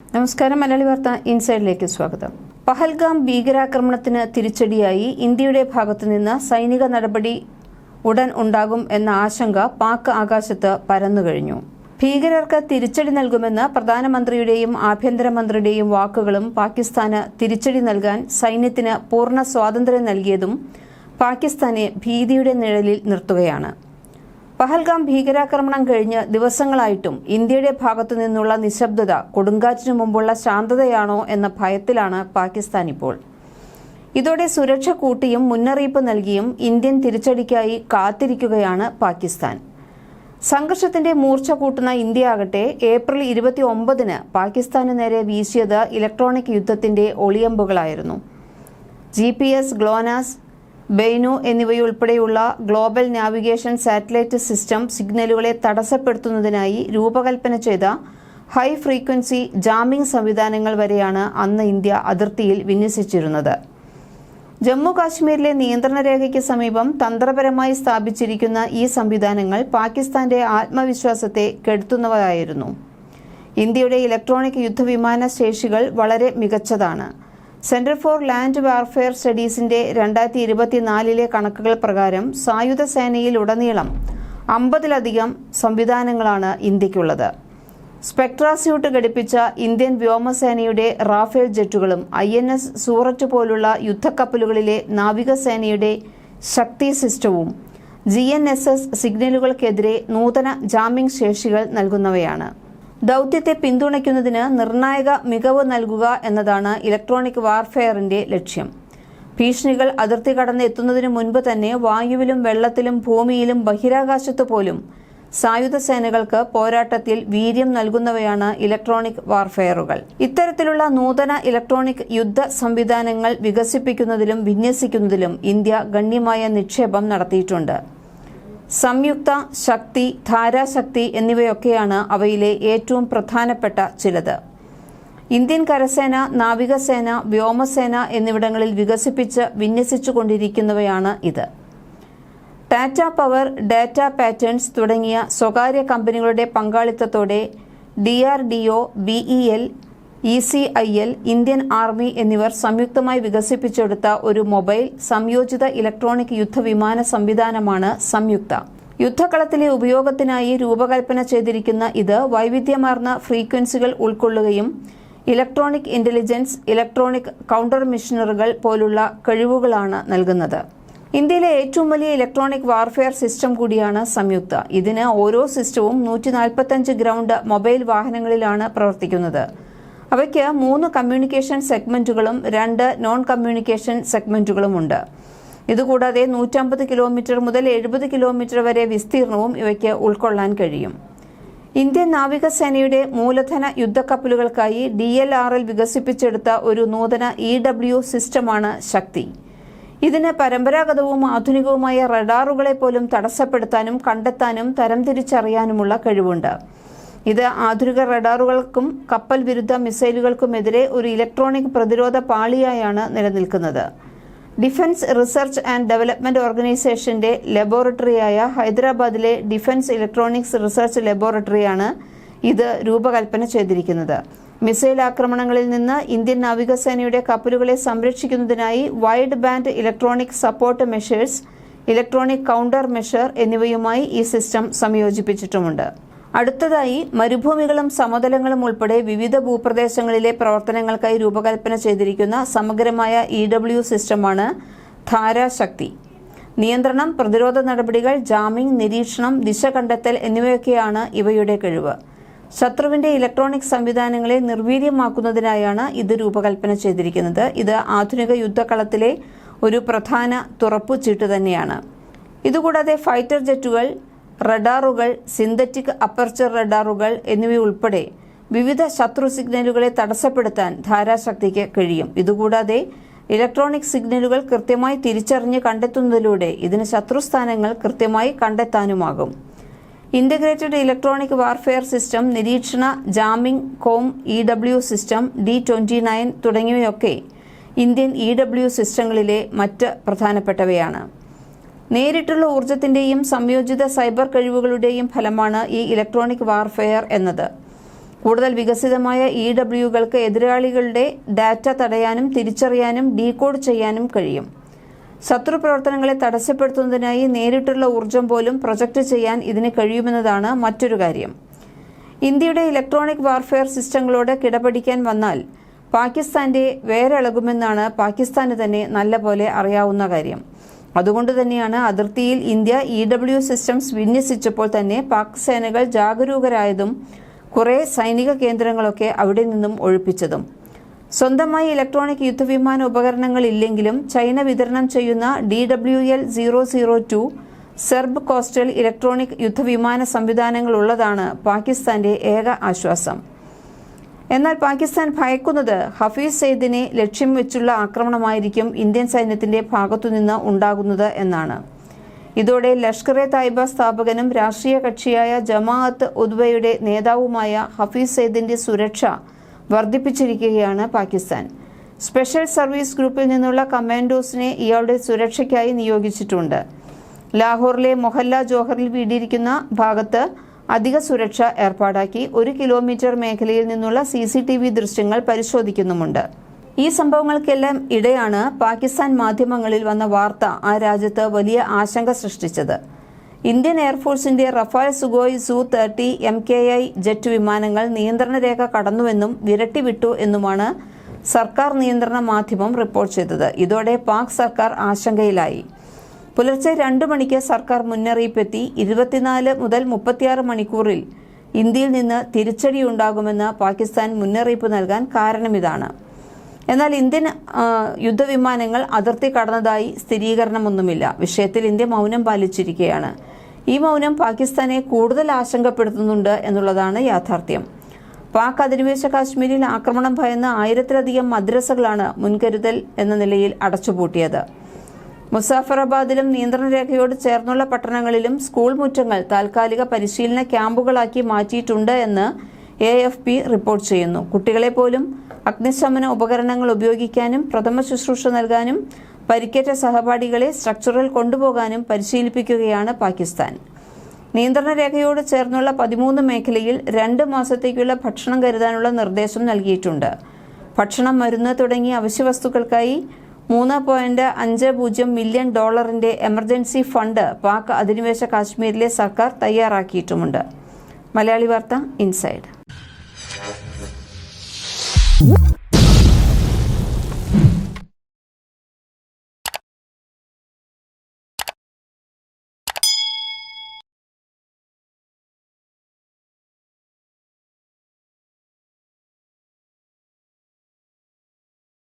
നമസ്കാരം മലയാളി വാർത്ത ഇൻസൈഡിലേക്ക് സ്വാഗതം. പഹൽഗാം ഭീകരാക്രമണത്തിന് തിരിച്ചടിയായി ഇന്ത്യയുടെ ഭാഗത്തുനിന്ന് സൈനിക നടപടി ഉടൻ ഉണ്ടാകും എന്ന ആശങ്ക പാക് ആകാശത്ത് പരന്നുകഴിഞ്ഞു ഭീകരർക്ക് തിരിച്ചടി നൽകുമെന്ന് പ്രധാനമന്ത്രിയുടെയും ആഭ്യന്തരമന്ത്രിയുടെയും വാക്കുകളും പാകിസ്ഥാന് തിരിച്ചടി നൽകാൻ സൈന്യത്തിന് പൂർണ സ്വാതന്ത്ര്യം നൽകിയതും പാകിസ്ഥാനെ ഭീതിയുടെ നിഴലിൽ നിർത്തുകയാണ്. പഹൽഗാം ഭീകരാക്രമണം കഴിഞ്ഞ് ദിവസങ്ങളായിട്ടും ഇന്ത്യയുടെ ഭാഗത്തു നിന്നുള്ള നിശബ്ദത കൊടുങ്കാറ്റിനു മുമ്പുള്ള ശാന്തതയാണോ എന്ന ഭയത്തിലാണ് പാകിസ്ഥാൻ ഇപ്പോൾ. ഇതോടെ സുരക്ഷ കൂട്ടിയും മുന്നറിയിപ്പ് നൽകിയും ഇന്ത്യൻ തിരിച്ചടിക്കായി കാത്തിരിക്കുകയാണ് പാകിസ്ഥാൻ. സംഘർഷത്തിന്റെ മൂർച്ച കൂട്ടുന്ന ഇന്ത്യ ആകട്ടെ ഏപ്രിൽ ഇരുപത്തി ഒമ്പതിന് പാകിസ്ഥാന് നേരെ വീശിയത് ഇലക്ട്രോണിക് യുദ്ധത്തിന്റെ ഒളിയമ്പുകളായിരുന്നു. ജി പി എസ് ഗ്ലോനാസ് ബെയ്നു എന്നിവയുൾപ്പെടെയുള്ള ഗ്ലോബൽ നാവിഗേഷൻ സാറ്റലൈറ്റ് സിസ്റ്റം സിഗ്നലുകളെ തടസ്സപ്പെടുത്തുന്നതിനായി രൂപകൽപ്പന ചെയ്ത ഹൈ ഫ്രീക്വൻസി ജാമിംഗ് സംവിധാനങ്ങൾ വരെയാണ് അന്ന് ഇന്ത്യ അതിർത്തിയിൽ വിന്യസിച്ചിരുന്നത്. ജമ്മു കാശ്മീരിലെ നിയന്ത്രണ രേഖയ്ക്ക് സമീപം തന്ത്രപരമായി സ്ഥാപിച്ചിരിക്കുന്ന ഈ സംവിധാനങ്ങൾ പാകിസ്ഥാന്റെ ആത്മവിശ്വാസത്തെ കെടുത്തുന്നവയായിരുന്നു. ഇന്ത്യയുടെ ഇലക്ട്രോണിക് യുദ്ധവിമാന ശേഷികൾ വളരെ മികച്ചതാണ്. സെന്റർ ഫോർ ലാൻഡ് വാർഫെയർ സ്റ്റഡീസിന്റെ രണ്ടായിരത്തി ഇരുപത്തിനാലിലെ കണക്കുകൾ പ്രകാരം സായുധ സേനയിൽ ഉടനീളം അമ്പതിലധികം സംവിധാനങ്ങളാണ് ഇന്ത്യക്കുള്ളത്. സ്പെക്ട്രാസ്യൂട്ട് ഘടിപ്പിച്ച ഇന്ത്യൻ വ്യോമസേനയുടെ റാഫേൽ ജെറ്റുകളും ഐ എൻ എസ് സൂററ്റ് പോലുള്ള യുദ്ധക്കപ്പലുകളിലെ നാവികസേനയുടെ ശക്തി സിസ്റ്റവും ജി എൻ എസ് എസ് സിഗ്നലുകൾക്കെതിരെ നൂതന ജാമിംഗ് ശേഷികൾ നൽകുന്നവയാണ്. ദൗത്യത്തെ പിന്തുണയ്ക്കുന്നതിന് നിർണായക മികവ് നൽകുക എന്നതാണ് ഇലക്ട്രോണിക് വാർഫെയറിന്റെ ലക്ഷ്യം. ഭീഷണികൾ അതിർത്തി കടന്ന് എത്തുന്നതിന് മുൻപ് തന്നെ വായുവിലും വെള്ളത്തിലും ഭൂമിയിലും ബഹിരാകാശത്തു പോലും സായുധ സേനകൾക്ക് പോരാട്ടത്തിൽ വീര്യം നൽകുന്നവയാണ് ഇലക്ട്രോണിക് വാർഫെയറുകൾ ഇത്തരത്തിലുള്ള നൂതന ഇലക്ട്രോണിക് യുദ്ധ സംവിധാനങ്ങൾ വികസിപ്പിക്കുന്നതിലും വിന്യസിക്കുന്നതിലും ഇന്ത്യ ഗണ്യമായ നിക്ഷേപം നടത്തിയിട്ടുണ്ട്. സംയുക്ത ശക്തി ധാരാശക്തി എന്നിവയൊക്കെയാണ് അവയിലെ ഏറ്റവും പ്രധാനപ്പെട്ട ചിലത്. ഇന്ത്യൻ കരസേന നാവികസേന വ്യോമസേന എന്നിവിടങ്ങളിൽ വികസിപ്പിച്ച് വിന്യസിച്ചുകൊണ്ടിരിക്കുന്നവയാണ് ഇത്. ടാറ്റ പവർ ഡാറ്റ പാറ്റേൺസ് തുടങ്ങിയ സ്വകാര്യ കമ്പനികളുടെ പങ്കാളിത്തത്തോടെ D R D O L E C I L Indian army എന്നിവർ സംയുക്തമായി വികസിപ്പിച്ചെടുത്ത ഒരു മൊബൈൽ സംയോജിത ഇലക്ട്രോണിക് യുദ്ധവിമാന സംവിധാനമാണ് സംയുക്ത. യുദ്ധകളത്തിലെ ഉപയോഗത്തിനായി രൂപകൽപ്പന ചെയ്തിരിക്കുന്ന ഇത് വൈവിധ്യമാർന്ന ഫ്രീക്വൻസികൾ ഉൾക്കൊള്ളുകയും ഇലക്ട്രോണിക് ഇന്റലിജൻസ് ഇലക്ട്രോണിക് കൗണ്ടർ മിഷനറുകൾ പോലുള്ള കഴിവുകളാണ് നൽകുന്നത്. ഇന്ത്യയിലെ ഏറ്റവും വലിയ ഇലക്ട്രോണിക് വാർഫെയർ സിസ്റ്റം കൂടിയാണ് സംയുക്ത. ഇതിന് ഓരോ സിസ്റ്റവും നൂറ്റി ഗ്രൗണ്ട് മൊബൈൽ വാഹനങ്ങളിലാണ് പ്രവർത്തിക്കുന്നത്. അവയ്ക്ക് മൂന്ന് കമ്മ്യൂണിക്കേഷൻ സെഗ്മെന്റുകളും രണ്ട് നോൺ കമ്മ്യൂണിക്കേഷൻ സെഗ്മെന്റുകളുമുണ്ട് ഇതുകൂടാതെ നൂറ്റമ്പത് കിലോമീറ്റർ മുതൽ എഴുപത് കിലോമീറ്റർ വരെ വിസ്തീർണവും ഇവയ്ക്ക് ഉൾക്കൊള്ളാൻ കഴിയും. ഇന്ത്യൻ നാവികസേനയുടെ മൂലധന യുദ്ധക്കപ്പലുകൾക്കായി ഡി എൽ ആർ എൽ വികസിപ്പിച്ചെടുത്ത ഒരു നൂതന ഇ ഡബ്ല്യു സിസ്റ്റമാണ് ശക്തി. ഇതിന് പരമ്പരാഗതവും ആധുനികവുമായ റഡാറുകളെ പോലും തടസ്സപ്പെടുത്താനും കണ്ടെത്താനും തരംതിരിച്ചറിയാനുമുള്ള കഴിവുണ്ട്. ഇത് ആധുനിക റഡാറുകൾക്കും കപ്പൽ വിരുദ്ധ മിസൈലുകൾക്കുമെതിരെ ഒരു ഇലക്ട്രോണിക് പ്രതിരോധ പാളിയായാണ് നിലനിൽക്കുന്നത്. ഡിഫൻസ് റിസർച്ച് ആൻഡ് ഡെവലപ്മെന്റ് ഓർഗനൈസേഷന്റെ ലബോറട്ടറിയായ ഹൈദരാബാദിലെ ഡിഫൻസ് ഇലക്ട്രോണിക്സ് റിസർച്ച് ലബോറട്ടറിയാണ് ഇത് രൂപകൽപ്പന ചെയ്തിരിക്കുന്നത്. മിസൈൽ ആക്രമണങ്ങളിൽ നിന്ന് ഇന്ത്യൻ നാവികസേനയുടെ കപ്പലുകളെ സംരക്ഷിക്കുന്നതിനായി wide band electronic support measures electronic counter measure എന്നിവയുമായി ഈ സിസ്റ്റം സംയോജിപ്പിച്ചിട്ടുമുണ്ട്. അടുത്തതായി മരുഭൂമികളും സമതലങ്ങളും ഉൾപ്പെടെ വിവിധ ഭൂപ്രദേശങ്ങളിലെ പ്രവർത്തനങ്ങൾക്കായി രൂപകൽപ്പന ചെയ്തിരിക്കുന്ന സമഗ്രമായ ഇ ഡബ്ല്യു സിസ്റ്റമാണ് ധാരാശക്തി. നിയന്ത്രണം പ്രതിരോധ നടപടികൾ ജാമിംഗ് നിരീക്ഷണം ദിശ കണ്ടെത്തൽ എന്നിവയൊക്കെയാണ് ഇവയുടെ കഴിവ്. ശത്രുവിന്റെ ഇലക്ട്രോണിക് സംവിധാനങ്ങളെ നിർവീര്യമാക്കുന്നതിനായാണ് ഇത് രൂപകൽപ്പന ചെയ്തിരിക്കുന്നത്. ഇത് ആധുനിക യുദ്ധകളത്തിലെ ഒരു പ്രധാന തുറപ്പുചീട്ട് തന്നെയാണ്. ഇതുകൂടാതെ ഫൈറ്റർ ജെറ്റുകൾ റഡാറുകൾ സിന്തറ്റിക് അപ്പർച്ചർ റഡാറുകൾ എന്നിവയുൾപ്പെടെ വിവിധ ശത്രു സിഗ്നലുകളെ തടസ്സപ്പെടുത്താൻ ധാരാശക്തിക്ക് കഴിയും. ഇതുകൂടാതെ ഇലക്ട്രോണിക് സിഗ്നലുകൾ കൃത്യമായി തിരിച്ചറിഞ്ഞ് കണ്ടെത്തുന്നതിലൂടെ ഇതിന് ശത്രുസ്ഥാനങ്ങൾ കൃത്യമായി കണ്ടെത്താനുമാകും. ഇന്റഗ്രേറ്റഡ് ഇലക്ട്രോണിക് വാർഫെയർ സിസ്റ്റം നിരീക്ഷണ jamming com E W system D twenty nine തുടങ്ങിയവയൊക്കെ ഇന്ത്യൻ ഇ ഡബ്ല്യു സിസ്റ്റങ്ങളിലെ മറ്റ് പ്രധാനപ്പെട്ടവയാണ്. നേരിട്ടുള്ള ഊർജത്തിന്റെയും സംയോജിത സൈബർ കഴിവുകളുടെയും ഫലമാണ് ഈ ഇലക്ട്രോണിക് വാർഫെയർ എന്നത്. കൂടുതൽ വികസിതമായ ഇ ഡബ്ല്യുകൾക്ക് എതിരാളികളുടെ ഡാറ്റ തടയാനും തിരിച്ചറിയാനും ഡീകോഡ് ചെയ്യാനും കഴിയും. ശത്രു പ്രവർത്തനങ്ങളെ തടസ്സപ്പെടുത്തുന്നതിനായി നേരിട്ടുള്ള ഊർജം പോലും പ്രൊജക്റ്റ് ചെയ്യാൻ ഇതിന് കഴിയുമെന്നതാണ് മറ്റൊരു കാര്യം. ഇന്ത്യയുടെ ഇലക്ട്രോണിക് വാർഫെയർ സിസ്റ്റങ്ങളോട് കിടപിടിക്കാൻ വന്നാൽ പാകിസ്ഥാന്റെ വേരളകുമെന്നാണ് പാകിസ്ഥാന് തന്നെ നല്ലപോലെ അറിയാവുന്ന കാര്യം. അതുകൊണ്ട് തന്നെയാണ് അതിർത്തിയിൽ ഇന്ത്യ ഇ ഡബ്ല്യു സിസ്റ്റംസ് വിന്യസിച്ചപ്പോൾ തന്നെ പാക് സേനകൾ ജാഗരൂകരായതും കുറെ സൈനിക കേന്ദ്രങ്ങളൊക്കെ അവിടെ നിന്നും ഒഴിപ്പിച്ചതും. സ്വന്തമായി ഇലക്ട്രോണിക് യുദ്ധവിമാന ഉപകരണങ്ങൾ ഇല്ലെങ്കിലും ചൈന വിതരണം ചെയ്യുന്ന D W L zero zero two Serb coastal electronic യുദ്ധവിമാന സംവിധാനങ്ങൾ ഉള്ളതാണ് പാകിസ്ഥാന്റെ ഏക ആശ്വാസം. എന്നാൽ പാകിസ്ഥാൻ ഭയക്കുന്നത് ഹഫീസ് സെയ്ദിനെ ലക്ഷ്യം വെച്ചുള്ള ആക്രമണമായിരിക്കും ഇന്ത്യൻ സൈന്യത്തിന്റെ ഭാഗത്തുനിന്ന് ഉണ്ടാകുന്നത് എന്നാണ്. ഇതോടെ ലഷ്കർ എ തായ്ബ സ്ഥാപകനും രാഷ്ട്രീയ കക്ഷിയായ ജമാഅത്ത് ഉദ്വയുടെ നേതാവുമായ ഹഫീസ് സെയ്ദിന്റെ സുരക്ഷ വർദ്ധിപ്പിച്ചിരിക്കുകയാണ് പാകിസ്ഥാൻ. സ്പെഷ്യൽ സർവീസ് ഗ്രൂപ്പിൽ നിന്നുള്ള കമാൻഡോസിനെ ഇയാളുടെ സുരക്ഷയ്ക്കായി നിയോഗിച്ചിട്ടുണ്ട്. ലാഹോറിലെ മൊഹല്ല ജോഹറിൽ വീടിയിരിക്കുന്ന ഭാഗത്ത് അധിക സുരക്ഷ ഏർപ്പാടാക്കി ഒരു കിലോമീറ്റർ മേഖലയിൽ നിന്നുള്ള സി സി ടി വി ദൃശ്യങ്ങൾ പരിശോധിക്കുന്നുമുണ്ട്. ഈ സംഭവങ്ങൾക്കെല്ലാം ഇടെയാണ് പാകിസ്ഥാൻ മാധ്യമങ്ങളിൽ വന്ന വാർത്ത ആ രാജ്യത്ത് വലിയ ആശങ്ക സൃഷ്ടിച്ചത്. Indian എയർഫോഴ്സിന്റെ Rafale Sukhoi Su thirty M K I jet വിമാനങ്ങൾ നിയന്ത്രണ രേഖ കടന്നുവെന്നും വിരട്ടിവിട്ടു എന്നുമാണ് സർക്കാർ നിയന്ത്രണ മാധ്യമം റിപ്പോർട്ട് ചെയ്തത്. ഇതോടെ പാക് സർക്കാർ ആശങ്കയിലായി. പുലർച്ചെ രണ്ടു മണിക്ക് സർക്കാർ മുന്നറിയിപ്പെത്തി ഇരുപത്തിനാല് മുതൽ മുപ്പത്തിയാറ് മണിക്കൂറിൽ ഇന്ത്യയിൽ നിന്ന് തിരിച്ചടിയുണ്ടാകുമെന്ന് പാകിസ്ഥാൻ മുന്നറിയിപ്പ് നൽകാൻ കാരണമിതാണ് എന്നാൽ ഇന്ത്യൻ യുദ്ധവിമാനങ്ങൾ അതിർത്തി കടന്നതായി സ്ഥിരീകരണമൊന്നുമില്ല. വിഷയത്തിൽ ഇന്ത്യ മൗനം പാലിച്ചിരിക്കുകയാണ്. ഈ മൗനം പാകിസ്ഥാനെ കൂടുതൽ ആശങ്കപ്പെടുത്തുന്നുണ്ട് എന്നുള്ളതാണ് യാഥാർത്ഥ്യം. പാക് അധിനിവേശ കാശ്മീരിൽ ആക്രമണം ഭയന്ന് ആയിരത്തിലധികം മദ്രസകളാണ് മുൻകരുതൽ എന്ന നിലയിൽ അടച്ചുപൂട്ടിയത്. മുസാഫറാബാദിലും നിയന്ത്രണ രേഖയോട് ചേർന്നുള്ള പട്ടണങ്ങളിലും സ്കൂൾ മുറ്റങ്ങൾ താൽക്കാലിക പരിശീലന ക്യാമ്പുകളാക്കി മാറ്റിയിട്ടുണ്ട് എന്ന് എ എഫ് പി റിപ്പോർട്ട് ചെയ്യുന്നു. കുട്ടികളെ പോലും അഗ്നിശമന ഉപകരണങ്ങൾ ഉപയോഗിക്കാനും പ്രഥമ ശുശ്രൂഷ നൽകാനും പരിക്കേറ്റ സഹപാഠികളെ സ്ട്രക്ചറിൽ കൊണ്ടുപോകാനും പരിശീലിപ്പിക്കുകയാണ് പാകിസ്ഥാൻ. നിയന്ത്രണ രേഖയോട് ചേർന്നുള്ള പതിമൂന്ന് മേഖലയിൽ രണ്ട് മാസത്തേക്കുള്ള ഭക്ഷണം കരുതാനുള്ള നിർദ്ദേശം നൽകിയിട്ടുണ്ട്. ഭക്ഷണം മരുന്ന് തുടങ്ങിയ അവശ്യവസ്തുക്കൾക്കായി മൂന്ന് പോയിന്റ് അഞ്ച് പൂജ്യം മില്യൺ ഡോളറിന്റെ എമർജൻസി ഫണ്ട് പാക് അധിനിവേശ കാശ്മീരിലെ സർക്കാർ തയ്യാറാക്കിയിട്ടുമുണ്ട്. മലയാളി വാർത്ത ഇൻസൈഡ്.